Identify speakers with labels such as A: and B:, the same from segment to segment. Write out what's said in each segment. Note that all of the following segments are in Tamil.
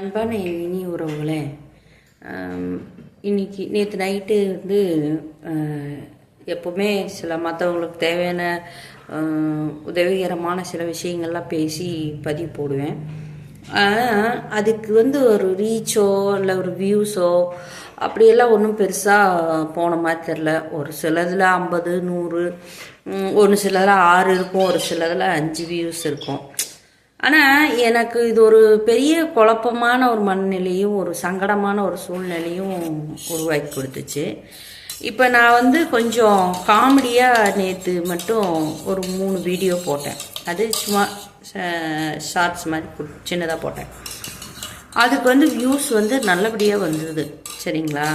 A: அன்பான என் இனி உறவுகளே இன்னைக்கு நேற்று நைட்டு வந்து எப்போவுமே சில மற்றவங்களுக்கு தேவையான உதவிகரமான சில விஷயங்கள்லாம் பேசி பதிவு போடுவேன். அதுக்கு வந்து ஒரு ரீச்சோ இல்லை ஒரு வியூஸோ அப்படியெல்லாம் ஒன்றும் பெருசாக போன மாதிரி தெரில ஒரு சிலதில் ஐம்பது நூறு ஒன்று சிலதில் ஆறு இருக்கும் ஒரு சிலதில் அஞ்சு வியூஸ் இருக்கும். ஆனால் எனக்கு இது ஒரு பெரிய குழப்பமான ஒரு மனநிலையும் ஒரு சங்கடமான ஒரு சூழ்நிலையும் உருவாக்கி கொடுத்துச்சு. இப்போ நான் வந்து கொஞ்சம் காமெடியாக நேற்று மட்டும் ஒரு மூணு வீடியோ போட்டேன். அது சும்மா ஷார்ட்ஸ் மாதிரி சின்னதாக போட்டேன். அதுக்கு வந்து வியூஸ் வந்து நல்லபடியாக வந்தது. சரிங்களா?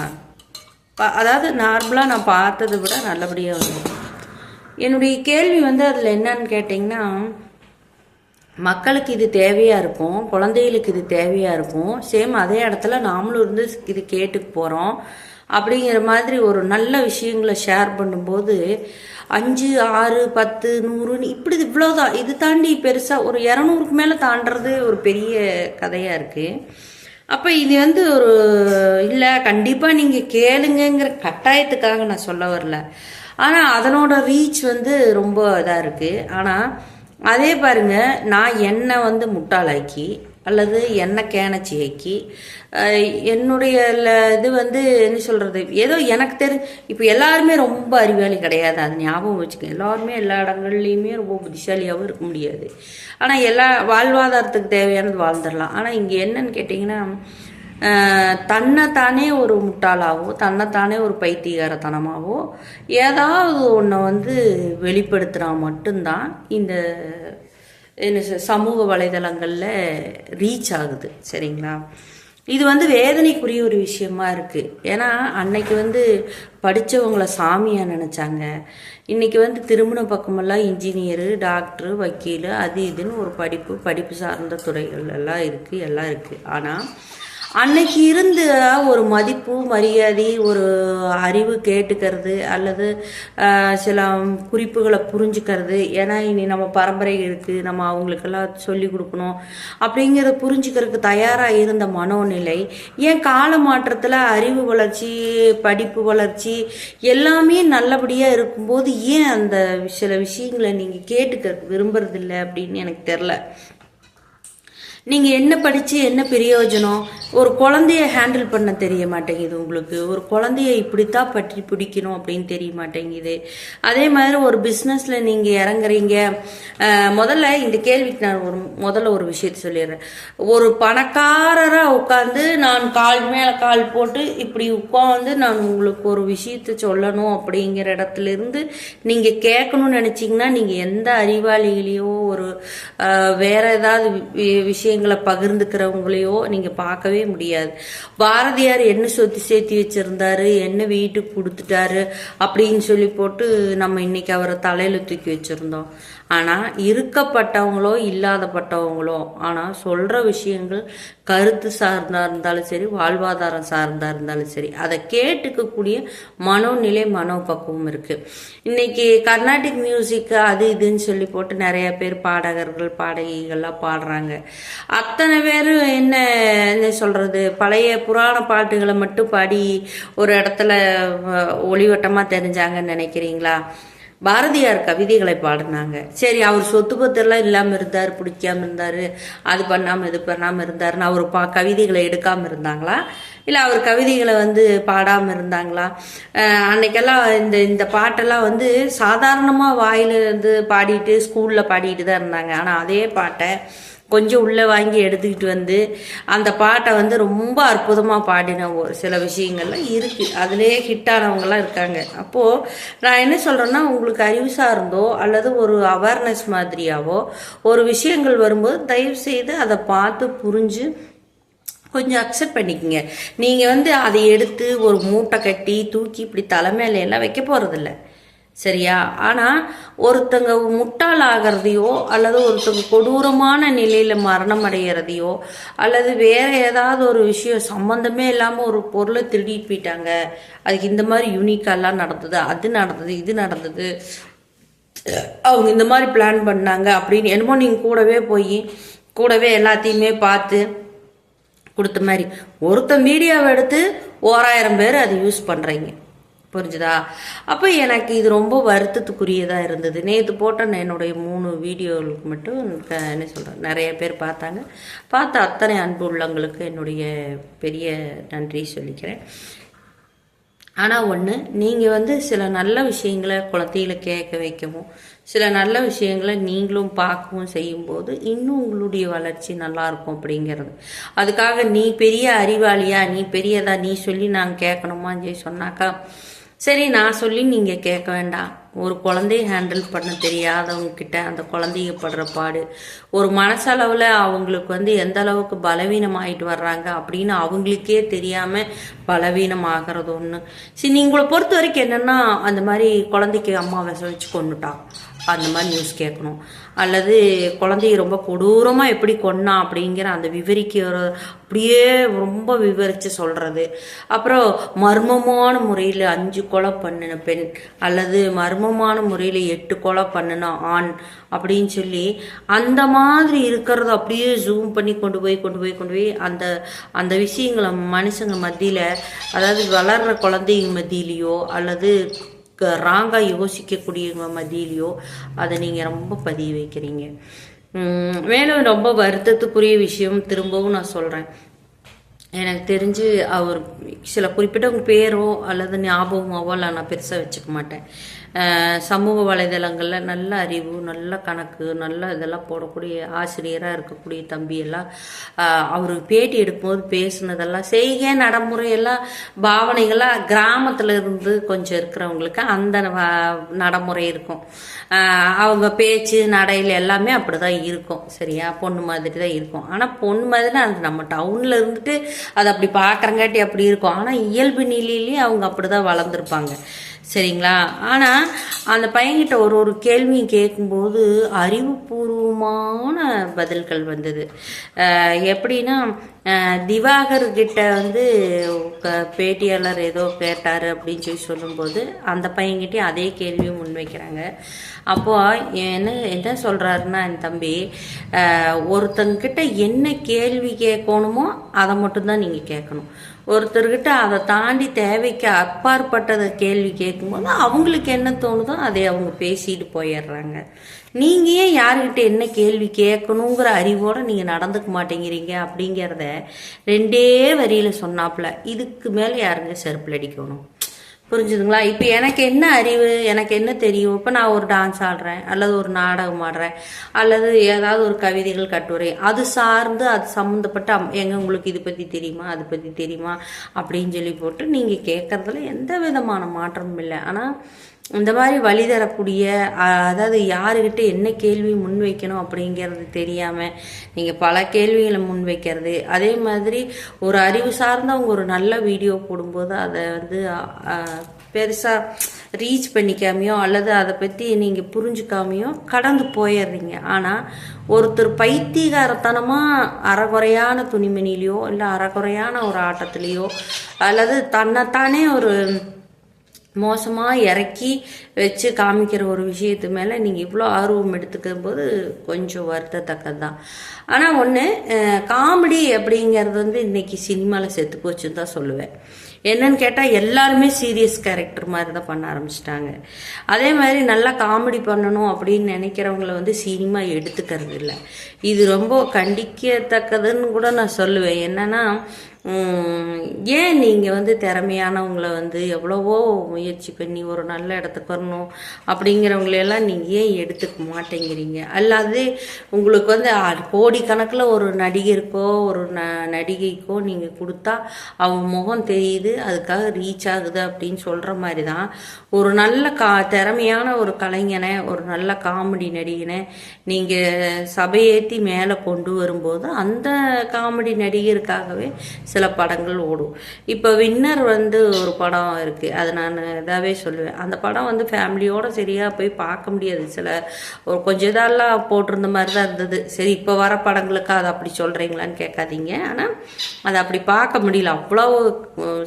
A: அதாவது நார்மலாக நான் பார்த்ததை விட நல்லபடியாக வந்தது. என்னுடைய கேள்வி வந்து அதில் என்னன்னு கேட்டிங்கன்னா மக்களுக்கு இது தேவையாக இருக்கும் குழந்தைகளுக்கு இது தேவையாக இருக்கும். சேம் அதே இடத்துல நாமளும் இருந்து இது கேட்டுக்கு போகிறோம் அப்படிங்கிற மாதிரி ஒரு நல்ல விஷயங்களை ஷேர் பண்ணும்போது அஞ்சு ஆறு பத்து நூறுன்னு இப்படி இவ்வளோதான் இது தாண்டி பெருசாக ஒரு இரநூறுக்கு மேலே தாண்டுறது ஒரு பெரிய கதையாக இருக்குது அப்போ இது வந்து ஒரு இல்லை கண்டிப்பாக நீங்கள் கேளுங்கங்கிற கட்டாயத்துக்காக நான் சொல்ல வரல. ஆனால் அதனோட ரீச் வந்து ரொம்ப இதாக இருக்குது ஆனால் அதே பாருங்க நான் என்னை வந்து முட்டாளாக்கி அல்லது என்னை கேனச்சி ஆக்கி என்னுடைய ல- இது வந்து என்ன சொல்கிறது ஏதோ எனக்கு தெரி இப்போ எல்லாருமே ரொம்ப அறிவாளி கிடையாது அது ஞாபகம் வச்சுக்க எல்லாருமே எல்லா இடங்கள்லையுமே ரொம்ப புத்திசாலியாகவும் இருக்க முடியாது. ஆனால் எல்லா வாழ்வாதாரத்துக்கு தேவையானது வாழ்ந்துடலாம். ஆனால் இங்கே என்னன்னு கேட்டிங்கன்னா தன்னைத்தானே ஒரு முட்டாளாவோ தன்னைத்தானே ஒரு பைத்தியகாரத்தனமாவோ ஏதாவது ஒன்றை வந்து வெளிப்படுத்துனா மட்டும்தான் இந்த என்ன சமூக வலைதளங்களில் ரீச் ஆகுது சரிங்களா? இது வந்து வேதனைக்குரிய ஒரு விஷயமா இருக்குது ஏன்னா அன்னைக்கு வந்து படித்தவங்கள சாமியாக நினச்சாங்க. இன்றைக்கி வந்து திருமண பக்கமெல்லாம் இன்ஜினியரு டாக்டரு வக்கீல் அது இதுன்னு ஒரு படிப்பு படிப்பு சார்ந்த துறைகள் எல்லாம் இருக்குது எல்லாம் இருக்குது ஆனால் அன்னைக்கு இருந்த ஒரு மதிப்பு மரியாதை ஒரு அறிவு கேட்டுக்கிறது அல்லது சில குறிப்புகளை புரிஞ்சுக்கிறது. ஏன்னா இனி நம்ம பரம்பரை இருக்குது நம்ம அவங்களுக்கெல்லாம் சொல்லி கொடுக்கணும். அப்படிங்கிறத புரிஞ்சுக்கிறதுக்கு தயாராக இருந்த மனோநிலை ஏன் கால மாற்றத்தில் அறிவு வளர்ச்சி படிப்பு வளர்ச்சி எல்லாமே நல்லபடியாக இருக்கும்போது ஏன் அந்த சில விஷயங்களை நீங்கள் கேட்டுக்க விரும்புறதில்ல அப்படின்னு எனக்கு தெரில நீங்கள் என்ன படித்து என்ன பிரயோஜனம்? ஒரு குழந்தைய ஹேண்டில் பண்ண தெரிய மாட்டேங்குது உங்களுக்கு. ஒரு குழந்தைய இப்படித்தான் பற்றி பிடிக்கணும் அப்படின்னு தெரிய மாட்டேங்குது. அதே மாதிரி ஒரு பிஸ்னஸில் நீங்கள் இறங்குறீங்க. முதல்ல இந்த கேள்விக்கு நான் ஒரு முதல்ல ஒரு விஷயத்த சொல்லிடுறேன். ஒரு பணக்காரராக உட்காந்து நான் கால் மேலே கால் போட்டு இப்படி உட்காந்து நான் உங்களுக்கு ஒரு விஷயத்த சொல்லணும் அப்படிங்கிற இடத்துல இருந்து கேட்கணும்னு நினச்சிங்கன்னா நீங்கள் எந்த அறிவாளிகளையோ ஒரு வேறு வேற ஏதாவது வி- விஷயங்களை பகிர்ந்துக்கிறவங்களையோ நீங்கள் பார்க்கவே முடியாது. பாரதியார் என்ன சொத்து சேர்த்து வச்சுருந்தாரு என்ன வீட்டுக்கு கொடுத்துட்டாரு அப்படின்னு சொல்லி போட்டு நம்ம இன்னைக்கு அவரை தலையில் தூக்கி வச்சுருந்தோம். ஆனால் இருக்கப்பட்டவங்களோ இல்லாதப்பட்டவங்களோ ஆனால் சொல்கிற விஷயங்கள் கருத்து சார்ந்தா இருந்தாலும் சரி வாழ்வாதாரம் சார்ந்தா இருந்தாலும் சரி அதை கேட்டுக்கக்கூடிய மனோநிலை மனோபக்குவம் இருக்கு. இன்னைக்கு கர்நாடிக் மியூசிக் அது இதுன்னு சொல்லி போட்டு நிறைய பேர் பாடகர்கள் பாடகிகள்லாம் பாடுறாங்க. அத்தனை பேரும் என்ன என்ன சொல்றது? பழைய புராண பாட்டுகளை மட்டும் பாடி ஒரு இடத்துல ஒளிவட்டமாக தெரிஞ்சாங்கன்னு நினைக்கிறீங்களா? பாரதியார் கவிதைகளை பாடினாங்க. சரி அவர் சொத்து பத்தெல்லாம் இல்லாமல் இருந்தார் பிடிக்காம இருந்தார் அது பண்ணாமல் இது பண்ணாமல் இருந்தாருன்னு அவர் பா கவிதைகளை எடுக்காமல் இருந்தாங்களா? இல்லை அவர் கவிதைகளை வந்து பாடாமல் இருந்தாங்களா? அன்னைக்கெல்லாம் இந்த இந்த பாட்டெல்லாம் வந்து சாதாரணமாக வாயிலிருந்து பாடிட்டு ஸ்கூலில் பாடிட்டு தான் இருந்தாங்க. ஆனால் அதே பாட்டை கொஞ்சம் உள்ளே வாங்கி எடுத்துக்கிட்டு வந்து அந்த பாட்டை வந்து ரொம்ப அற்புதமாக பாடின ஒரு சில விஷயங்கள்லாம் இருக்குது அதுலேயே ஹிட்டானவங்களாம் இருக்காங்க. அப்போது நான் என்ன சொல்கிறேன்னா உங்களுக்கு அறிவு சார்ந்தோ அல்லது ஒரு அவேர்னஸ் மாதிரியாவோ ஒரு விஷயங்கள் வரும்போது தயவு செய்து அதை பார்த்து புரிஞ்சு கொஞ்சம் அக்செப்ட் பண்ணிக்கோங்க. நீங்கள் வந்து அதை எடுத்து ஒரு மூட்டை கட்டி தூக்கி இப்படி தலைமையில எல்லாம் வைக்க போகிறதில்ல சரியா? ஆனால் ஒருத்தங்க முட்டாளாகிறதையோ அல்லது ஒருத்தங்க கொடூரமான நிலையில் மரணம் அடைகிறதையோ அல்லது வேற ஏதாவது ஒரு விஷயம் சம்மந்தமே இல்லாமல் ஒரு பொருளை திருடிட்டு போயிட்டாங்க. அதுக்கு இந்த மாதிரி யூனிக்காலாம் நடந்தது அது நடந்தது இது நடந்தது. அவங்க இந்த மாதிரி பிளான் பண்ணாங்க அப்படின்னு என்னமோ நீங்கள் கூடவே போய் கூடவே எல்லாத்தையுமே பார்த்து கொடுத்த மாதிரி. ஒருத்தன் மீடியாவை எடுத்து ஓராயிரம் பேர் அதை யூஸ் பண்ணுறீங்க புரிஞ்சுதா? அப்போ எனக்கு இது ரொம்ப வருத்தத்துக்குரியதாக இருந்தது. நேற்று போட்ட என்னுடைய மூணு வீடியோவுக்கு மட்டும் என்ன சொல்கிறேன் நிறைய பேர் பார்த்தாங்க. பார்த்த அத்தனை அன்பு உள்ளங்களுக்கு என்னுடைய பெரிய நன்றி சொல்லிக்கிறேன். ஆனால் ஒன்று நீங்கள் வந்து சில நல்ல விஷயங்களை குழந்தைகளை கேட்க வைக்கவும் சில நல்ல விஷயங்களை நீங்களும் பார்க்கவும் செய்யும்போது இன்னும் உங்களுடைய வளர்ச்சி நல்லா இருக்கும் அப்படிங்கிறது. அதுக்காக நீ பெரிய அறிவாளியா நீ பெரியதா நீ சொல்லி நாங்கள் கேட்கணுமான்னு சொல்லி சொன்னாக்கா சரி நான் சொல்லி நீங்கள் கேட்க வேண்டாம். ஒரு குழந்தைய ஹேண்டில் பண்ண தெரியாதவங்க கிட்ட அந்த குழந்தைய படுற பாடு ஒரு மனசளவில் அவங்களுக்கு வந்து எந்த அளவுக்கு பலவீனமாயிட்டு வர்றாங்க அப்படின்னு அவங்களுக்கே தெரியாமல் பலவீனம் ஆகிறது ஒன்று சரி நீங்களை பொறுத்த வரைக்கும் என்னென்னா அந்த மாதிரி குழந்தைக்கு அம்மா விஷம் வச்சு கொண்டுட்டான். அந்த மாதிரி நியூஸ் கேட்கணும் அல்லது குழந்தைய ரொம்ப கொடூரமாக எப்படி கொன்னா அப்படிங்கிற அந்த விவரிக்கிற அப்படியே ரொம்ப விவரித்து சொல்கிறது அப்புறம் மர்மமான முறையில் அஞ்சு கொலை பண்ணின பெண் அல்லது மர்மமான முறையில் எட்டு கொலை பண்ணின ஆண் அப்படின்னு சொல்லி அந்த மாதிரி இருக்கிறத அப்படியே ஜூம் பண்ணி கொண்டு போய் கொண்டு போய் கொண்டு போய் அந்த அந்த விஷயங்களை மனுஷங்க மத்தியில் அதாவது வளர்கிற குழந்தைங்க மத்தியிலையோ அல்லது ராங்காக யோசிக்கக்கூடியவங்க மதியிலையோ அதை நீங்கள் ரொம்ப பதிய வைக்கிறீங்க. மேலும் ரொம்ப வருத்தத்துக்குரிய விஷயம் திரும்பவும் நான் சொல்கிறேன் எனக்கு தெரிஞ்சு அவர் சில குறிப்பிட்ட பேரோ அல்லது ஞாபகமாவோ இல்லை நான் பெருசாக வச்சுக்க மாட்டேன். சமூக வலைதளங்களில் நல்ல அறிவு நல்ல கணக்கு நல்ல இதெல்லாம் போடக்கூடிய ஆசிரியராக இருக்கக்கூடிய தம்பியெல்லாம் அஹ் அவர் பேட்டி எடுக்கும்போது பேசுனதெல்லாம் செய்கை நடைமுறையெல்லாம் பாவனைகள்லாம் கிராமத்தில் இருந்து கொஞ்சம் இருக்கிறவங்களுக்கு அந்த வ- நடைமுறை இருக்கும். அவங்க பேச்சு நடையில் எல்லாமே அப்படி தான் இருக்கும். சரியா? பொண்ணு மாதிரி தான் இருக்கும். ஆனால் பொண்ணு மாதிரி அது நம்ம டவுனில் இருந்துட்டு அதை அப்படி பார்க்குறங்காட்டி அப்படி இருக்கும். ஆனால் இயல்பு நிலையிலேயே அவங்க அப்படி தான் வளர்ந்துருப்பாங்க. சரிங்களா? ஆனால் அந்த பையன்கிட்ட ஒரு ஒரு கேள்வியும் கேட்கும்போது அறிவுபூர்வமான பதில்கள் வந்தது. எப்படின்னா திவாகர் கிட்ட வந்து பேட்டியாளர் ஏதோ கேட்டார் அப்படின்னு சொல்லி சொல்லும்போது அந்த பையன்கிட்டயும் அதே கேள்வியும் முன்வைக்கிறாங்க. அப்போ என்ன என்ன சொல்கிறாருன்னா என் தம்பி ஒருத்தங்கிட்ட என்ன கேள்வி கேட்கணுமோ அதை மட்டும்தான் நீங்கள் கேட்கணும். ஒருத்தர்கிட்ட அதை தாண்டி தேவைக்கு அப்பாற்பட்டதை கேள்வி கேட்கும்போது அவங்களுக்கு என்ன தோணுதோ அதை அவங்க பேசிட்டு போயிடுறாங்க. நீங்கள் ஏன் யாருக்கிட்ட என்ன கேள்வி கேட்கணுங்கிற அறிவோடு நீங்கள் நடந்துக்க மாட்டேங்கிறீங்க அப்படிங்கிறத ரெண்டே வரியில் சொன்னாப்புல இதுக்கு மேலே யாருங்க செருப்பில் அடிக்கணும்? புரிஞ்சுதுங்களா? இப்போ எனக்கு என்ன அறிவு? எனக்கு என்ன தெரியும்? இப்போ நான் ஒரு டான்ஸ் ஆடுறேன் அல்லது ஒரு நாடகம் ஆடுறேன் அல்லது ஏதாவது ஒரு கவிதைகள் கட்டுரை. அது சார்ந்து அது சம்மந்தப்பட்ட அம்- உங்களுக்கு இது பற்றி தெரியுமா? அது பற்றி தெரியுமா? அப்படின்னு சொல்லி போட்டு நீங்கள் கேட்குறதுல எந்த விதமான மாற்றமும் இல்லை. ஆனால் இந்த மாதிரி வழி தரக்கூடிய அதாவது யாருக்கிட்ட என்ன கேள்வி முன்வைக்கணும் அப்படிங்கிறது தெரியாமல் நீங்கள் பல கேள்விகளை முன்வைக்கிறது அதே மாதிரி ஒரு அறிவு சார்ந்தவங்க ஒரு நல்ல வீடியோ போடும்போது அதை வந்து பெருசாக ரீச் பண்ணிக்காமையோ அல்லது அதை பற்றி நீங்கள் புரிஞ்சுக்காமையோ கடந்து போயிடுறீங்க ஆனால் ஒருத்தர் பைத்தியகாரத்தனமாக அறகுறையான துணிமணிலையோ இல்லை அறகுறையான ஒரு ஆட்டத்துலேயோ அல்லது தன்னைத்தானே ஒரு மோசமாக இறக்கி வச்சு காமிக்கிற ஒரு விஷயத்து மேலே நீங்கள் இவ்வளோ ஆர்வம் எடுத்துக்கும் போது கொஞ்சம் வருத்தத்தக்கது தான் ஆனால் ஒன்று காமெடி அப்படிங்கிறது வந்து இன்னைக்கு சினிமாவில் செத்து போச்சுன்னு தான் சொல்லுவேன். என்னன்னு கேட்டால் எல்லாருமே சீரியஸ் கேரக்டர் மாதிரி தான் பண்ண ஆரம்பிச்சிட்டாங்க. அதே மாதிரி நல்லா காமெடி பண்ணணும் அப்படின்னு நினைக்கிறவங்கள வந்து சினிமா எடுத்துக்கிறது இல்லை. இது ரொம்ப கண்டிக்கத்தக்கதுன்னு கூட நான் சொல்லுவேன். என்னன்னா ஏன் நீங்கள் வந்து திறமையானவங்கள வந்து எவ்வளவோ முயற்சி பண்ணி ஒரு நல்ல இடத்துக்கு வரணும் அப்படிங்கிறவங்களையெல்லாம் நீங்கள் ஏன் எடுத்துக்க மாட்டேங்கிறீங்க? அல்லாது உங்களுக்கு வந்து கோடிக்கணக்கில் ஒரு நடிகருக்கோ ஒரு ந நடிகைக்கோ நீங்கள் கொடுத்தா அவங்க முகம் தெரியுது அதுக்காக ரீச் ஆகுது அப்படின்னு சொல்கிற மாதிரி தான் ஒரு நல்ல கா திறமையான ஒரு கலைஞனை ஒரு நல்ல காமெடி நடிகனை நீங்கள் சபையேற்றி மேலே கொண்டு வரும்போது அந்த காமெடி நடிகருக்காகவே சில படங்கள் ஓடும். இப்போ வின்னர் வந்து ஒரு படம் இருக்குது அது நான் இதாகவே சொல்லுவேன். அந்த படம் வந்து ஃபேமிலியோடு சரியாக போய் பார்க்க முடியாது. சில ஒரு கொஞ்சம் இதெல்லாம் போட்டிருந்த மாதிரி தான் இருந்தது. சரி இப்போ வர படங்களுக்கு அதை அப்படி சொல்கிறீங்களான்னு கேட்காதீங்க. ஆனால் அதை அப்படி பார்க்க முடியல. அவ்வளோ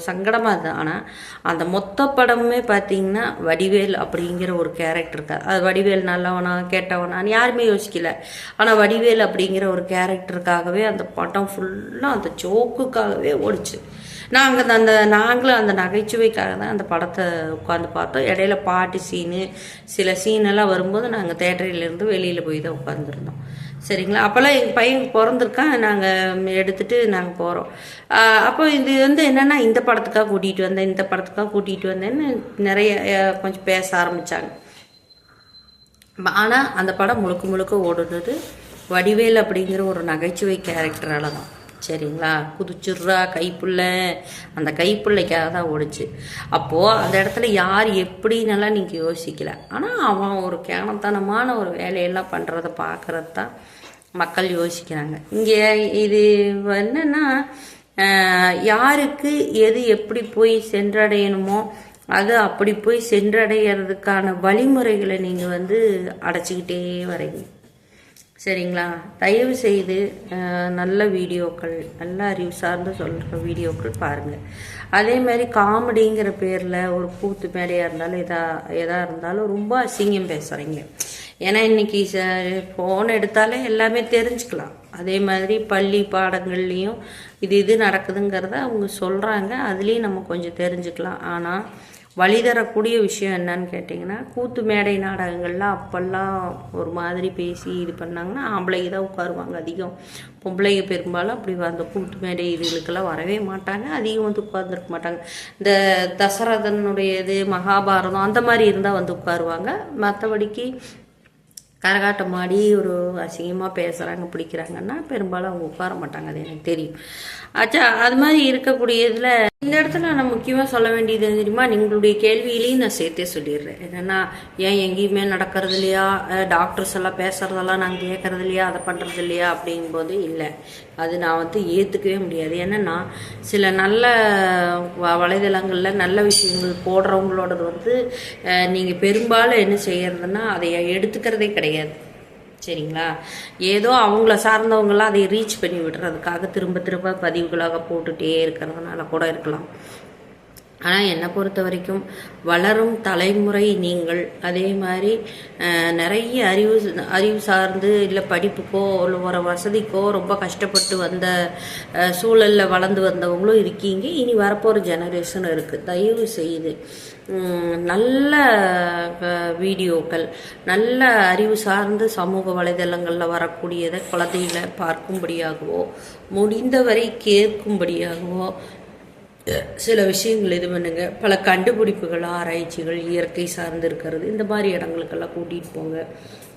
A: சங்கடமாக இருந்தது. ஆனால் அந்த மொத்த படமுமே பார்த்தீங்கன்னா வடிவேல் அப்படிங்கிற ஒரு கேரக்டர் அது வடிவேல் நல்லவனா கேட்டவனான்னு யாருமே யோசிக்கல. ஆனால் வடிவேல் அப்படிங்கிற ஒரு கேரக்டருக்காகவே அந்த படம் ஃபுல்லாக அந்த ஜோக்குக்காகவே ஓடிச்சு. நாங்கள் அந்த நாங்களும் அந்த நகைச்சுவைக்காக தான் அந்த படத்தை உட்காந்து பார்த்தோம். இடையில பாட்டு சீனு சில சீனெல்லாம் வரும்போது நாங்கள் தேட்டரிலேருந்து வெளியில் போய் தான் உட்காந்துருந்தோம் சரிங்களா? அப்போல்லாம் எங்கள் பையன் பிறந்திருக்கான். நாங்கள் எடுத்துகிட்டு நாங்கள் போகிறோம் அப்போ இது வந்து என்னென்னா இந்த படத்துக்காக கூட்டிகிட்டு வந்தேன் இந்த படத்துக்காக கூட்டிகிட்டு வந்தேன்னு நிறைய கொஞ்சம் பேச ஆரம்பித்தாங்க ஆனால் அந்த படம் முழுக்க முழுக்க ஓடுனது வடிவேல் அப்படிங்கிற ஒரு நகைச்சுவை கேரக்டரால தான் சரிங்களா? குதிச்சுடுறா கைப்புள்ள. அந்த கைப்புள்ளைக்காக தான் ஓடிச்சு. அப்போது அந்த இடத்துல யார் எப்படின்னெல்லாம் நீங்கள் யோசிக்கல. ஆனால் அவன் ஒரு கேனத்தனமான ஒரு வேலையெல்லாம் பண்ணுறத பார்க்குறது தான் மக்கள் யோசிக்கிறாங்க. இங்கே இது என்னன்னா யாருக்கு எது எப்படி போய் சென்றடையணுமோ அது அப்படி போய் சென்றடைகிறதுக்கான வழிமுறைகளை நீங்கள் வந்து அடைச்சிக்கிட்டே வரீங்க. சரிங்களா? தயவு செய்து நல்ல வீடியோக்கள் நல்ல அறிவு சார்ந்து சொல்கிற வீடியோக்கள் பாருங்கள் அதே மாதிரி காமெடிங்கிற பேரில் ஒரு கூத்து மேடையாக இருந்தாலும் எதா எதாக இருந்தாலும் ரொம்ப அசிங்கம் பேசுகிறீங்க ஏன்னா இன்னைக்கு ஃபோன் எடுத்தாலே எல்லாமே தெரிஞ்சுக்கலாம். அதே மாதிரி பள்ளி பாடங்கள்லேயும் இது இது நடக்குதுங்கிறத அவங்க சொல்கிறாங்க அதுலேயும் நம்ம கொஞ்சம் தெரிஞ்சுக்கலாம். ஆனால் வழி தரக்கூடிய விஷயம் என்னன்னு கேட்டிங்கன்னா கூத்து மேடை நாடகங்கள்லாம் அப்போல்லாம் ஒரு மாதிரி பேசி இது பண்ணாங்கன்னா ஆம்பளைங்க தான் உட்காருவாங்க அதிகம். பொம்பளைங்க பெரும்பாலும் அப்படி அந்த கூத்து மேடை இதுகளுக்கெல்லாம் வரவே மாட்டாங்க. அதிகம் வந்து உட்கார்ந்துருக்க மாட்டாங்க. இந்த தசரதனுடைய இது மகாபாரதம் அந்த மாதிரி இருந்தால் வந்து உட்காருவாங்க. மற்றபடிக்கு கரகாட்டம் ஆடி ஒரு அசிங்கமாக பேசுகிறாங்க பிடிக்கிறாங்கன்னா பெரும்பாலும் அவங்க உட்கார மாட்டாங்க அது எனக்கு தெரியும். ஆச்சா அது மாதிரி இருக்கக்கூடியதில் இந்த இடத்துல நான் முக்கியமாக சொல்ல வேண்டியது தெரியுமா? நீங்களுடைய கேள்வியிலையும் நான் சேர்த்தே சொல்லிடுறேன். என்னென்னா ஏன் எங்கேயுமே நடக்கிறது இல்லையா? டாக்டர்ஸ் எல்லாம் பேசுகிறதெல்லாம் நாங்கள் கேட்கறது இல்லையா? அதை பண்ணுறது இல்லையா? அப்படிங்கும்போது இல்லை. அது நான் வந்து ஏற்றுக்கவே முடியாது. என்னென்னா சில நல்ல வ- வலைதளங்களில் நல்ல விஷயங்கள் போடுறவங்களோடது வந்து நீங்கள் பெரும்பாலும் என்ன செய்யறதுன்னா அதை எடுத்துக்கிறதே கிடையாது. சரிங்களா? ஏதோ அவங்கள சார்ந்தவங்களாம் அதை ரீச் பண்ணி விடுறதுக்காக திரும்ப திரும்ப பதிவுகளாக போட்டுகிட்டே இருக்கிறதுனால கூட இருக்கலாம். ஆனால் என்னை பொறுத்த வரைக்கும் வளரும் தலைமுறை நீங்கள். அதே மாதிரி நிறைய அறிவு அறிவு சார்ந்து இல்லை படிப்புக்கோ இல்லை ஒரு வசதிக்கோ ரொம்ப கஷ்டப்பட்டு வந்த சூழலில் வளர்ந்து வந்தவங்களும் இருக்கீங்க. இனி வரப்போகிற ஜெனரேஷனும் இருக்குது தயவு செய்து நல்ல வீடியோக்கள் நல்ல அறிவு சார்ந்து சமூக வலைதளங்களில் வரக்கூடியதை குழந்தைகளை பார்க்கும்படியாகவோ முடிந்தவரை கேட்கும்படியாகவோ சில விஷயங்கள் இது பண்ணுங்க. பல கண்டுபிடிப்புகள் ஆராய்ச்சிகள் இயற்கை சார்ந்து இருக்கிறது இந்த மாதிரி இடங்களுக்கெல்லாம் கூட்டிகிட்டு போங்க.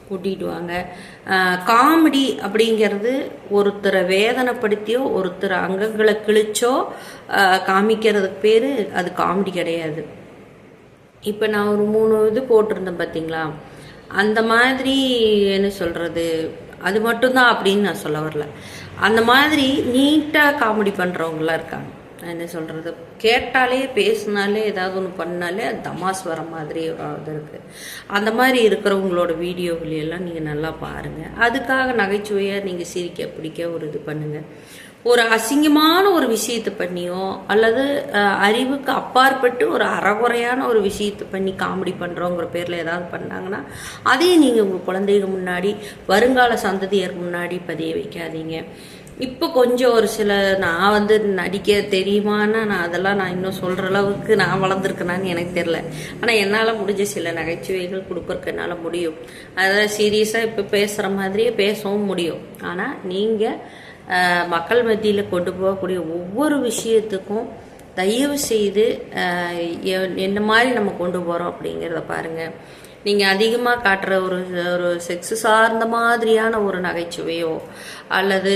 A: கூட்டிகிட்டு வாங்க. காமெடி அப்படிங்கிறது ஒருத்தரை வேதனைப்படுத்தியோ ஒருத்தரை அங்கங்களை கிழிச்சோ காமிக்கிறதுக்கு பேர் அது காமெடி கிடையாது. இப்போ நான் ஒரு மூணு இது போட்டிருந்தேன் பார்த்தீங்களா அந்த மாதிரி என்ன சொல்கிறது அது மட்டும்தான் அப்படின்னு நான் சொல்ல வரல. அந்த மாதிரி நீட்டாக காமெடி பண்ணுறவங்களாம் இருக்காங்க. நான் என்ன சொல்கிறது கேட்டாலே பேசினாலே ஏதாவது ஒன்று பண்ணாலே அது தமாஸ் வர மாதிரி இது இருக்குது அந்த மாதிரி இருக்கிறவங்களோட வீடியோகள் எல்லாம் நீங்கள் நல்லா பாருங்கள் அதுக்காக நகைச்சுவையாக நீங்கள் சிரிக்க பிடிக்க ஒரு இது பண்ணுங்கள் ஒரு அசிங்கமான ஒரு விஷயத்தை பண்ணியோ அல்லது அறிவுக்கு அப்பாற்பட்டு ஒரு அறகுறையான ஒரு விஷயத்தை பண்ணி காமெடி பண்ணுறோங்கிற பேரில் ஏதாவது பண்ணாங்கன்னா அதையும் நீங்கள் உங்கள் குழந்தைங்க முன்னாடி வருங்கால சந்ததியர் முன்னாடி பதிய வைக்காதீங்க. இப்போ கொஞ்சம் ஒரு சில நான் வந்து நடிக்க தெரியுமான்னா நான் அதெல்லாம் நான் இன்னும் சொல்கிற அளவுக்கு நான் வளர்ந்துருக்கேனான்னு எனக்கு தெரில ஆனால் என்னால் முடிஞ்ச சில நகைச்சுவைகள் கொடுக்கறக்கு என்னால் முடியும். அதெல்லாம் சீரியஸாக இப்போ பேசுகிற மாதிரியே பேசவும் முடியும். ஆனால் நீங்கள் மக்கள் மத்தியில் கொண்டு போகக்கூடிய ஒவ்வொரு விஷயத்துக்கும் தயவு செய்து எ- என்ன மாதிரி நம்ம கொண்டு போகிறோம் அப்படிங்கிறத பாருங்கள் நீங்கள் அதிகமாக காட்டுற ஒரு ஒரு செக்ஸ் சார்ந்த மாதிரியான ஒரு நகைச்சுவையோ அல்லது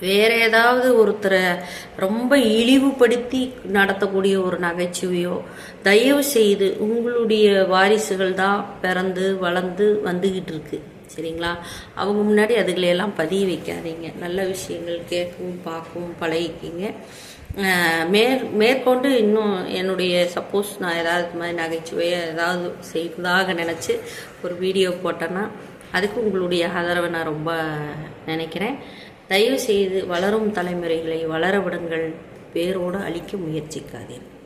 A: வேற ஏதாவது ஒருத்தரை ரொம்ப இழிவுபடுத்தி நடத்தக்கூடிய ஒரு நகைச்சுவையோ தயவு செய்து உங்களுடைய வாரிசுகள் தான் பிறந்து வளர்ந்து வந்துக்கிட்டு இருக்கு. சரிங்களா? அவங்க முன்னாடி அதுகளையெல்லாம் பதிய வைக்காதீங்க. நல்ல விஷயங்கள் கேட்கவும் பார்க்கவும் பழகிக்கிங்க. மேற் மேற்கொண்டு இன்னும் என்னுடைய சப்போஸ் நான் ஏதாவது இது மாதிரி நகைச்சுவையை ஏதாவது செய்வதாக நினச்சி ஒரு வீடியோ போட்டேன்னா அதுக்கு உங்களுடைய ஆதரவை நான் ரொம்ப நினைக்கிறேன். தயவு செய்து வளரும் தலைமுறைகளை வளர விடுங்கள். வேரோடு அழிக்க முயற்சிக்காதீர்கள்.